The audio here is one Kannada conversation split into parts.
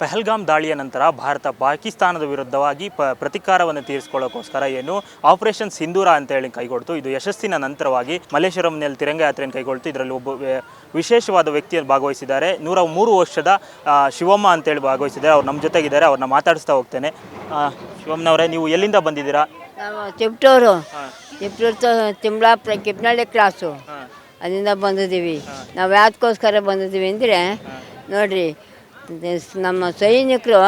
ಪಹಲ್ಗಾಮ್ ದಾಳಿಯ ನಂತರ ಭಾರತ ಪಾಕಿಸ್ತಾನದ ವಿರುದ್ಧವಾಗಿ ಪ ಪ್ರತಿಕಾರವನ್ನು ತೀರಿಸಿಕೊಳ್ಳೋಕ್ಕೋಸ್ಕರ ಏನು ಆಪರೇಷನ್ ಸಿಂಧೂರ ಅಂತ ಹೇಳಿ ಕೈಗೊಳ್ತು. ಇದು ಯಶಸ್ಸಿನ ನಂತರವಾಗಿ ಮಲ್ಲೇಶ್ವರಂನಲ್ಲಿ ತಿರಂಗ ಯಾತ್ರೆಯನ್ನು ಕೈಗೊಳ್ತು. ಇದರಲ್ಲಿ ಒಬ್ಬ ವಿಶೇಷವಾದ ವ್ಯಕ್ತಿಯನ್ನು ಭಾಗವಹಿಸಿದ್ದಾರೆ. ನೂರ ಮೂರು ವರ್ಷದ ಶಿವಮ್ಮ ಅಂತೇಳಿ ಭಾಗವಹಿಸಿದ್ದಾರೆ. ಅವ್ರು ನಮ್ಮ ಜೊತೆಗಿದ್ದಾರೆ. ಅವ್ರನ್ನ ಮಾತಾಡಿಸ್ತಾ ಹೋಗ್ತೇನೆ. ಶಿವಮ್ಮನವರೇ ನೀವು ಎಲ್ಲಿಂದ ಬಂದಿದ್ದೀರಾ? ಚಿಪ್ಟೋರು. ಚಿಪ್ಟೂರು ತಿಮ್ಲಾಪುರ ಕಿಪ್ನಳ್ಳಿ ಕ್ರಾಸು. ಅಲ್ಲಿಂದ ಬಂದಿದ್ದೀವಿ. ನಾವು ಯಾವ್ದಕ್ಕೋಸ್ಕರ ಬಂದಿದ್ದೀವಿ ಅಂದರೆ ನೋಡ್ರಿ ನಮ್ಮ ಸೈನಿಕರು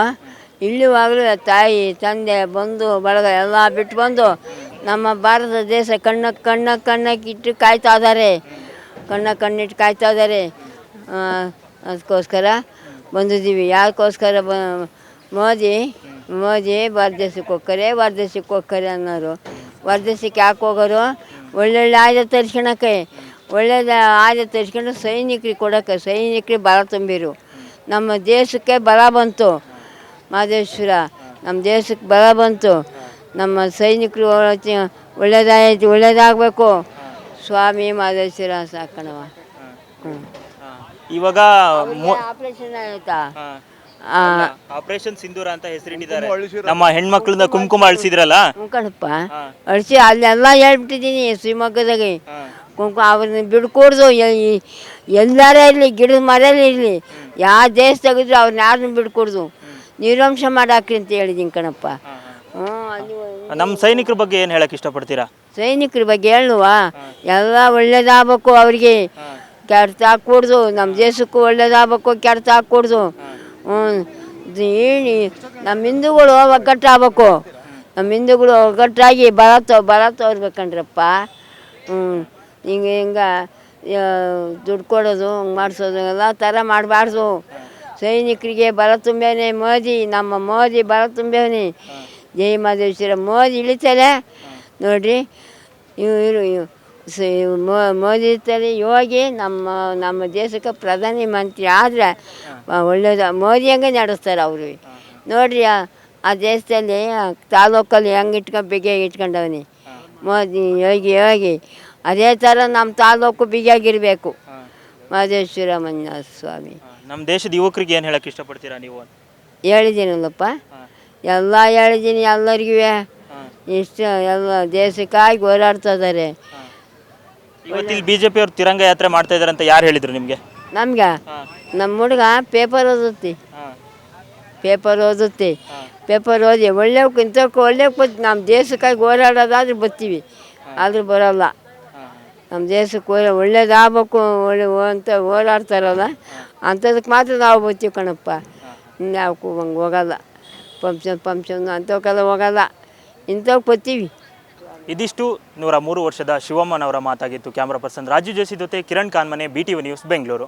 ಇಲ್ಲಿವಾಗಲೂ ತಾಯಿ, ತಂದೆ, ಬಂಧು, ಬಳಗ ಎಲ್ಲ ಬಿಟ್ಟು ಬಂದು ನಮ್ಮ ಭಾರತ ದೇಶ ಕಣ್ಣ ಕಣ್ಣ ಕಣ್ಣಕ್ಕೆ ಇಟ್ಟು ಕಾಯ್ತಾ ಇದ್ದಾರೆ. ಕಣ್ಣ, ಕಣ್ಣಿಟ್ಟು ಕಾಯ್ತಾ ಇದ್ದಾರೆ. ಅದಕ್ಕೋಸ್ಕರ ಬಂದಿದ್ದೀವಿ. ಯಾಕೋಸ್ಕರ ಬ, ಮೋದಿ ಮೋದಿ ಹೊರದೇಶಕ್ಕೆ ಹೋಗ್ತಾರೆ ಹೊರದೇಶಕ್ಕೆ ಹೋಗ್ತಾರೆ ಅನ್ನೋರು. ಹೊರದೇಶಕ್ಕೆ ಯಾಕೆ ಹೋಗೋರು? ಒಳ್ಳೊಳ್ಳೆ ಆಯುಧ ತರಿಸ್ಕೊಳಕ್ಕೆ ಒಳ್ಳೆಯ ಆಯುಧ ತರಿಸ್ಕೊಂಡು ಸೈನಿಕರಿಗೆ ಕೊಡೋಕ್ಕೆ. ಸೈನಿಕರಿಗೆ ಬಲ ತುಂಬಿರು. ನಮ್ಮ ದೇಶಕ್ಕೆ ಬಲ ಬಂತು. ಮಹದೇಶ್ವರ ನಮ್ಮ ದೇಶಕ್ಕೆ ಬಲ ಬಂತು. ನಮ್ಮ ಸೈನಿಕರು ಒಳ್ಳೆಯದಾಯಿತು ಒಳ್ಳೇದಾಯ್ತು ಒಳ್ಳೇದಾಗಬೇಕು. ಸ್ವಾಮಿ ಮಹದೇಶ್ವರ ಸಾಕಣವ. ಹ್ಞೂ ಇವಾಗ ಆಪರೇಷನ್ ಆಯ್ತಾ? ಆ, ಆಪರೇಷನ್ ಸಿಂಧೂರ ಅಂತ ಹೆಸರಿಟ್ಟಿದ್ದಾರೆ. ನಮ್ಮ ಹೆಣ್ಮಕ್ಳನ್ನ ಕುಂಕುಮ ಅಳಿಸಿದ್ರಲ್ಲ? ಅಳಿಸಿ ಅಲ್ಲೆಲ್ಲ ಹೇಳ್ಬಿಟ್ಟಿದ್ದೀನಿ ಶಿವಮೊಗ್ಗದಾಗೆ ಅವ್ರನ್ನ ಬಿಡ್ಕೊಡ್ದು ಎಲ್ಲರೇ ಇರಲಿ ಗಿಡದ ಮರಲ್ಲೇ ಇರಲಿ ಯಾವ ದೇಶ ತೆಗೆದ್ರು ಅವ್ರನ್ನ ಯಾರನ್ನ ಬಿಡ್ಕೊಡ್ದು. ನಿರ್ವಂಶ ಮಾಡಾಕ್ರಿ ಅಂತ ಹೇಳಿದೀನಿ ಕಣಪ್ಪ. ಹ್ಞೂ ಅಲ್ಲಿ ನಮ್ಮ ಸೈನಿಕರ ಬಗ್ಗೆ ಏನು ಹೇಳಕ್ಕೆ ಇಷ್ಟಪಡ್ತೀರಾ? ಸೈನಿಕರ ಬಗ್ಗೆ ಹೇಳುವಾ. ಎಲ್ಲ ಒಳ್ಳೇದಾಗಬೇಕು ಅವ್ರಿಗೆ. ಕೆಡ್ತ ಹಾಕ್ಕೊಡ್ದು ನಮ್ಮ ದೇಶಕ್ಕೂ ಒಳ್ಳೇದಾಗಬೇಕು ಕೆಡ್ತ ಹಾಕ್ಕೊಡ್ದು. ಹ್ಞೂ ಏನಿ ನಮ್ಮ ಹಿಂದೂಗಳು ಒಗ್ಗಟ್ಟಾಗಬೇಕು. ನಮ್ಮ ಹಿಂದೂಗಳು ಒಗ್ಗಟ್ಟಾಗಿ ಬರ ತೋ ಬರ ತೋರ್ಬೇಕಂಡ್ರಪ್ಪ ಹ್ಞೂ. ಹಿಂಗೆ ಹಿಂಗೆ ದುಡ್ಡು ಕೊಡೋದು ಹಂಗೆ ಮಾಡಿಸೋದು ಎಲ್ಲ ಥರ ಮಾಡಬಾರ್ದು. ಸೈನಿಕರಿಗೆ ಬಲ ತುಂಬೇನೆ ಮೋದಿ ನಮ್ಮ ಮೋದಿ ಬಲ ತುಂಬ್ಯಾನೆ ಜೈ ಮಾದೇಶ್ವರ ಮೋದಿ ಇಳಿತಾರೆ ನೋಡ್ರಿ ಇವರು ಮೋದಿ ಇರ್ತಾರೆ ಯೋಗಿ ನಮ್ಮ ನಮ್ಮ ದೇಶಕ್ಕೆ ಪ್ರಧಾನಿ ಮಂತ್ರಿ ಆದರೆ ಒಳ್ಳೇದು ಮೋದಿ ಹಂಗೆ ನಡೆಸ್ತಾರೆ ಅವರು. ನೋಡ್ರಿ ಆ- ದೇಶದಲ್ಲಿ ತಾಲೂಕಲ್ಲಿ ಹೆಂಗೆ ಇಟ್ಕೊಂಡು ಬಿಗಿಯಾಗಿ ಇಟ್ಕೊಂಡವನಿ. ಮೋದಿ ಯೋಗಿ ಯೋಗಿ ಅದೇ ಥರ ನಮ್ಮ ತಾಲೂಕು ಬಿಗಿಯಾಗಿರಬೇಕು. ಮಾದೇಶ್ವರ ಮಂಜುನಾಥ ಸ್ವಾಮಿ. ನಮ್ಮ ದೇಶದ ಯುವಕರಿಗೆ ಏನು ಹೇಳಕ್ ಇಷ್ಟಪಡ್ತೀರಾ ನೀವು ಹೇಳಿದ್ದೀನಲ್ಲಪ್ಪ. ಎಲ್ಲ ಹೇಳಿದ್ದೀನಿ ಎಲ್ಲರಿಗೂ. ಇಷ್ಟ ಎಲ್ಲ ದೇಶಕ್ಕಾಗಿ ಹೋರಾಡ್ತಾ ಇದ್ದಾರೆ ಇವತ್ತಿಲ್ಲಿ ಬಿ ಜೆ ಪಿಯವ್ರು ತಿರಂಗ ಯಾತ್ರೆ ಮಾಡ್ತಾ ಇದಾರೆ ಅಂತ ಯಾರು ಹೇಳಿದ್ರು ನಿಮಗೆ? ನಮ್ಗೆ? ನಮ್ಮ ಹುಡುಗ ಪೇಪರ್ ಓದುತ್ತೆ. ಪೇಪರ್ ಓದುತ್ತೆ. ಪೇಪರ್ ಓದಿ ಒಳ್ಳೆ ಇಂಥಕ್ಕೆ ಒಳ್ಳೆ ನಮ್ಮ ದೇಶಕ್ಕಾಗಿ ಹೋರಾಡೋದಾದ್ರೆ ಬರ್ತೀವಿ. ಆದರೂ ಬರೋಲ್ಲ. ನಮ್ಮ ದೇಶಕ್ಕೆ ಒಳ್ಳೆ ಒಳ್ಳೇದಾಗಬೇಕು ಒಳ್ಳೆ ಅಂತ ಓಡಾಡ್ತಾರಲ್ಲ, ಅಂಥದಕ್ಕೆ ಮಾತ್ರ ನಾವು ಬರ್ತೀವಿ ಕಣಪ್ಪ. ಇನ್ಯಾವಕ್ಕೂ ಹಂಗೆ ಹೋಗಲ್ಲ. ಫಂಕ್ಷನ್ ಫಂಕ್ಷನ್ ಅಂಥವಕ್ಕೆಲ್ಲ ಹೋಗಲ್ಲ. ಇಂಥವ್ಕೆ ಬರ್ತೀವಿ ಇದಿಷ್ಟು ನೂರ ಮೂರು ವರ್ಷದ ಶಿವಮ್ಮನವರ ಮಾತಾಗಿತ್ತು ಕ್ಯಾಮ್ರಾ ಪರ್ಸನ್ ರಾಜು ಜೋಶಿ ಜೊತೆ Kiran Kanmane B T news Bengaluru.